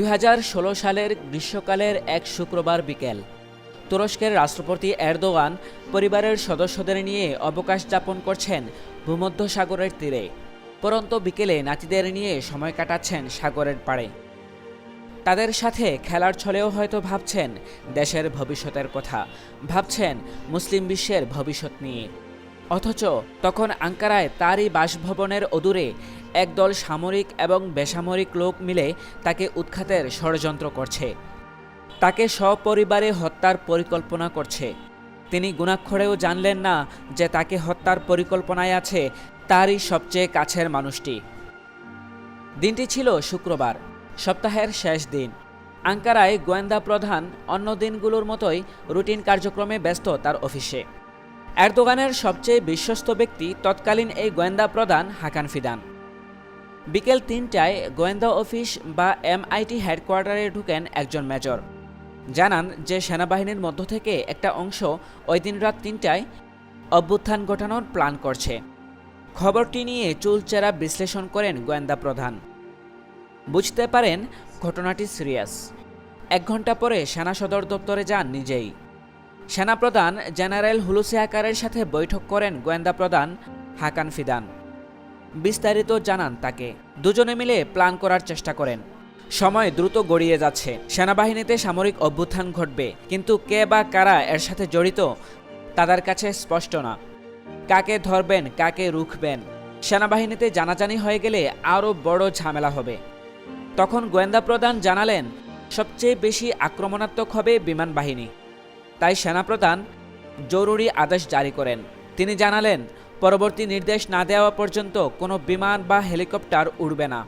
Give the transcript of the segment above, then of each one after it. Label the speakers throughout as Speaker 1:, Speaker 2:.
Speaker 1: দুই হাজার ষোলো সালের গ্রীষ্মকালের এক শুক্রবার বিকেল। তুরস্কের রাষ্ট্রপতি এরদোয়ান পরিবারের সদস্যদের নিয়ে অবকাশ যাপন করছেন ভূমধ্যসাগরের তীরে। পরন্ত বিকেলে নাতিদের নিয়ে সময় কাটাচ্ছেন সাগরের পাড়ে। তাদের সাথে খেলার ছলেও হয়তো ভাবছেন দেশের ভবিষ্যতের কথা, ভাবছেন মুসলিম বিশ্বের ভবিষ্যৎ নিয়ে। অথচ তখন আঙ্কারায় তারই বাসভবনের অদূরে একদল সামরিক এবং বেসামরিক লোক মিলে তাকে উৎখাতের ষড়যন্ত্র করছে। তাকে সপরিবারে হত্যার পরিকল্পনা করছে। তিনি গুণাক্ষরেও জানলেন না যে তাকে হত্যার পরিকল্পনায় আছে তারই সবচেয়ে কাছের মানুষটি। দিনটি ছিল শুক্রবার, সপ্তাহের শেষ দিন। আঙ্কারায় গোয়েন্দা প্রধান অন্য দিনগুলোর মতোই রুটিন কার্যক্রমে ব্যস্ত তার অফিসে। এরদোগানের সবচেয়ে বিশ্বস্ত ব্যক্তি তৎকালীন এই গোয়েন্দা প্রধান হাকান ফিদান। বিকেল তিনটায় গোয়েন্দা অফিস বা এমআইটি হেডকোয়ার্টারে ঢুকেন একজন মেজর। জানান যে সেনাবাহিনীর মধ্য থেকে একটা অংশ ওই দিন রাত তিনটায় অভ্যুত্থান ঘটানোর প্ল্যান করছে। খবরটি নিয়ে চুলচেরা বিশ্লেষণ করেন গোয়েন্দা প্রধান। বুঝতে পারেন, ঘটনাটি সিরিয়াস। এক ঘণ্টা পরে সেনা সদর দপ্তরে যান নিজেই। সেনাপ্রধান জেনারেল হুলুসি আকারের সাথে বৈঠক করেন গোয়েন্দা প্রধান হাকান ফিদান। বিস্তারিত জানান তাকে। দুজনে মিলে প্ল্যান করার চেষ্টা করেন। সময় দ্রুত গড়িয়ে যাচ্ছে। সেনাবাহিনীতে সামরিক অভ্যুত্থান ঘটবে, কিন্তু কে বা কারা এর সাথে জড়িত, তাদের কাছে স্পষ্ট না। কাকে ধরবেন, কাকে রুখবেন, সেনাবাহিনীতে জানাজানি হয়ে গেলে আরও বড় ঝামেলা হবে। তখন গোয়েন্দা প্রধান জানালেন, সবচেয়ে বেশি আক্রমণাত্মক হবে বিমান বাহিনী। তাই সেনাপ্রধান জরুরি আদেশ জারি করেন। তিনি জানালেন পরবর্তী নির্দেশ না দেওয়া পর্যন্ত কোনো বিমান বা হেলিকপ্টার উড়বে না।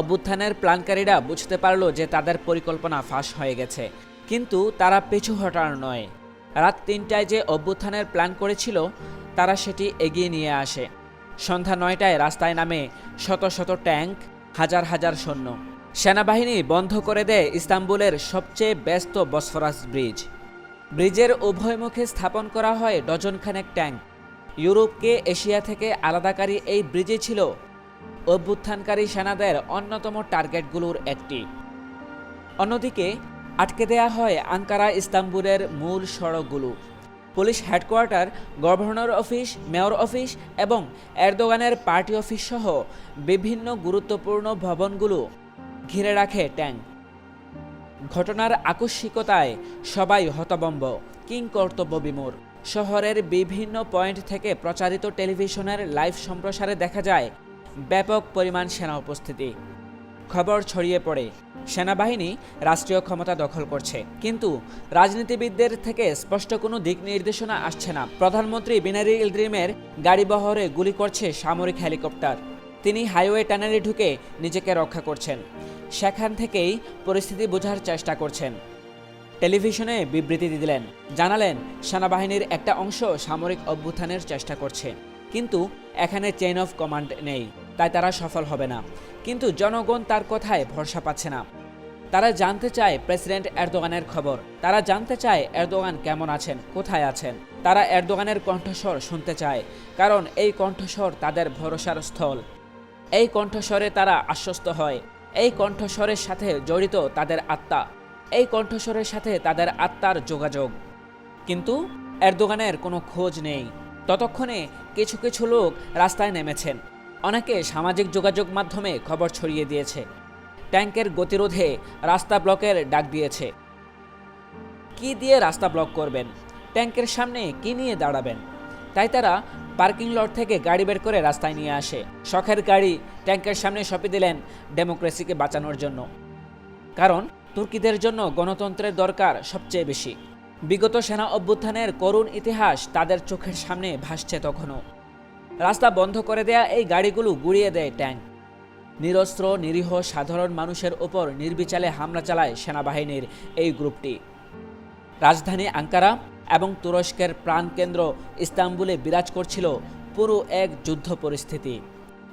Speaker 1: অভ্যুত্থানের প্ল্যানকারীরা বুঝতে পারল যে তাদের পরিকল্পনা ফাঁস হয়ে গেছে, কিন্তু তারা পিছু হটার নয়। রাত তিনটায় যে অভ্যুত্থানের প্ল্যান করেছিল, তারা সেটি এগিয়ে নিয়ে আসে। সন্ধ্যা নয়টায় রাস্তায় নামে শত শত ট্যাঙ্ক, হাজার হাজার সৈন্য। সেনাবাহিনী বন্ধ করে দেয় ইস্তাম্বুলের সবচেয়ে ব্যস্ত বসফরাস ব্রিজ। ব্রিজের উভয় মুখে স্থাপন করা হয় ডজনখানেক ট্যাঙ্ক। ইউরোপকে এশিয়া থেকে আলাদাকারী এই ব্রিজে ছিল অভ্যুত্থানকারী সেনাদের অন্যতম টার্গেটগুলোর একটি। অন্যদিকে, আটকে দেয়া হয় আঙ্কারা ইস্তাম্বুলের মূল সড়কগুলো। Police headquarter, governor office, mayor office এবং এরদোগানের পার্টি অফিস সহ বিভিন্ন গুরুত্বপূর্ণ ভবনগুলো ঘিরে রাখে ট্যাঙ্ক। ঘটনার আকস্মিকতায় সবাই হতবম্ব কিং কর্তব্য বিমূর শহরের বিভিন্ন পয়েন্ট থেকে প্রচারিত টেলিভিশনের লাইভ সম্প্রসারে দেখা যায় ব্যাপক পরিমাণ সেনা উপস্থিতি। খবর ছড়িয়ে পড়ে। সেনাবাহিনী রাষ্ট্রীয় ক্ষমতা দখল করছে। কিন্তু রাজনীতিবিদদের থেকে স্পষ্ট কোনো দিক নির্দেশনা আসছে না। প্রধানমন্ত্রী বিনারি ইলদ্রিমের গাড়ি বহরে গুলি করছে সামরিক হেলিকপ্টার। তিনি হাইওয়ে টানেলে ঢুকে নিজেকে রক্ষা করছেন। সেখান থেকেই পরিস্থিতি বোঝার চেষ্টা করছেন। টেলিভিশনে বিবৃতি দিলেন, জানালেন, সেনাবাহিনীর একটা অংশ সামরিক অভ্যুত্থানের চেষ্টা করছে। কিন্তু এখানে চেইন অফ কমান্ড নেই, তাই তারা সফল হবে না। কিন্তু জনগণ তার কথায় ভরসা পাচ্ছে না। তারা জানতে চায় প্রেসিডেন্ট এরদোগানের খবর। তারা জানতে চায় এরদোগান কেমন আছেন, কোথায় আছেন। তারা এরদোগানের কণ্ঠস্বর শুনতে চায়, কারণ এই কণ্ঠস্বর তাদের ভরসার স্থল। এই কণ্ঠস্বরে তারা আশ্বস্ত হয়। এই কণ্ঠস্বরের সাথে জড়িত তাদের আত্মা। এই কণ্ঠস্বরের সাথে তাদের আত্মার যোগাযোগ। কিন্তু এরদোগানের কোনো খোঁজ নেই। ততক্ষণে কিছু কিছু লোক রাস্তায় নেমেছেন। অনেকে সামাজিক যোগাযোগ মাধ্যমে খবর ছড়িয়ে দিয়েছে। ট্যাঙ্কের গতিরোধে রাস্তা ব্লকের ডাক দিয়েছে। কি দিয়ে রাস্তা ব্লক করবেন? ট্যাঙ্কের সামনে কি নিয়ে দাঁড়াবেন? তাই তারা পার্কিং লট থেকে গাড়ি বের করে রাস্তায় নিয়ে আসে। শখের গাড়ি ট্যাঙ্কের সামনে সঁপে দিলেন ডেমোক্রেসিকে বাঁচানোর জন্য। কারণ তুর্কিদের জন্য গণতন্ত্রের দরকার সবচেয়ে বেশি। বিগত সেনা অভ্যুত্থানের করুণ ইতিহাস তাদের চোখের সামনে ভাসছে তখনও। রাস্তা বন্ধ করে দেয়া এই গাড়িগুলো গুড়িয়ে দেয় ট্যাঙ্ক। নিরস্ত্র, নিরীহ, সাধারণ মানুষের ওপর নির্বিচালে হামলা চালায় সেনাবাহিনীর এই গ্রুপটি। রাজধানী আঙ্কারা এবং তুরস্কের প্রাণকেন্দ্র ইস্তাম্বুলে বিরাজ করছিল পুরো এক যুদ্ধ পরিস্থিতি।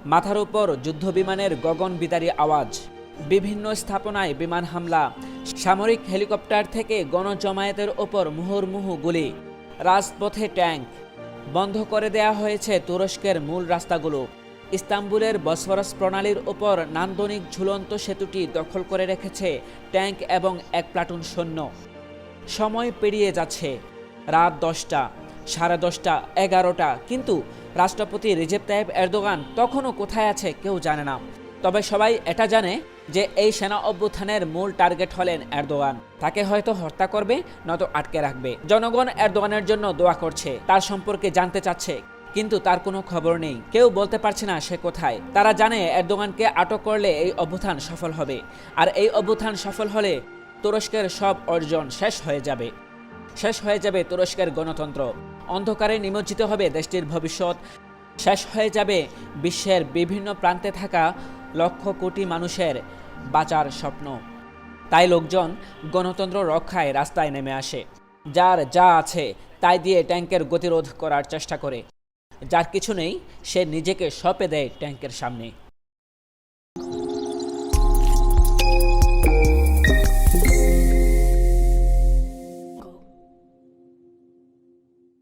Speaker 1: মাথার উপর যুদ্ধবিমানের গগন বিদারী আওয়াজ। বিভিন্ন স্থাপনায় বিমান হামলা, সামরিক হেলিকপ্টার থেকে গণজমায়েতের ওপর মুহুর্মুহু গুলি, রাজপথে ট্যাঙ্ক, বন্ধ করে দেয়া হয়েছে তুরস্কের মূল রাস্তাগুলো। ইস্তাম্বুলের বসফরাস প্রণালীর ওপর নান্দনিক ঝুলন্ত সেতুটি দখল করে রেখেছে ট্যাঙ্ক এবং এক প্লাটুন সৈন্য। সময় পেরিয়ে যাচ্ছে, রাত দশটা, সাড়ে দশটা, এগারোটা, কিন্তু রাষ্ট্রপতি রিজেপ তাইব এরদোগান তখনও কোথায় আছে কেউ জানে না। তবে সবাই এটা জানে যে এই সেনা অভ্যুত্থানের মূল টার্গেট হলেন এরদোগান। তাকে হয়তো হত্যা করবে, নয়তো আটকে রাখবে। জনগণ এরদোগানের জন্য দোয়া করছে, তার সম্পর্কে জানতে চাচ্ছে, কিন্তু তার কোনো খবর নেই। কেউ বলতে পারছে না সে কোথায়। তারা জানে এরদোগানকে আটক করলে এই অভ্যুত্থান সফল হবে, আর এই অভ্যুত্থান সফল হলে তুরস্কের সব অর্জন শেষ হয়ে যাবে। শেষ হয়ে যাবে তুরস্কের গণতন্ত্র। অন্ধকারে নিমজ্জিত হবে দেশটির ভবিষ্যৎ শেষ হয়ে যাবে বিশ্বের বিভিন্ন প্রান্তে থাকা লক্ষ কোটি মানুষের বাঁচার স্বপ্ন। তাই লোকজন গণতন্ত্র রক্ষায় রাস্তায় নেমে আসে। যার যা আছে তাই দিয়ে ট্যাঙ্কের গতিরোধ করার চেষ্টা করে। যার কিছু নেই, সে নিজেকে সঁপে দেয় ট্যাঙ্কের সামনে।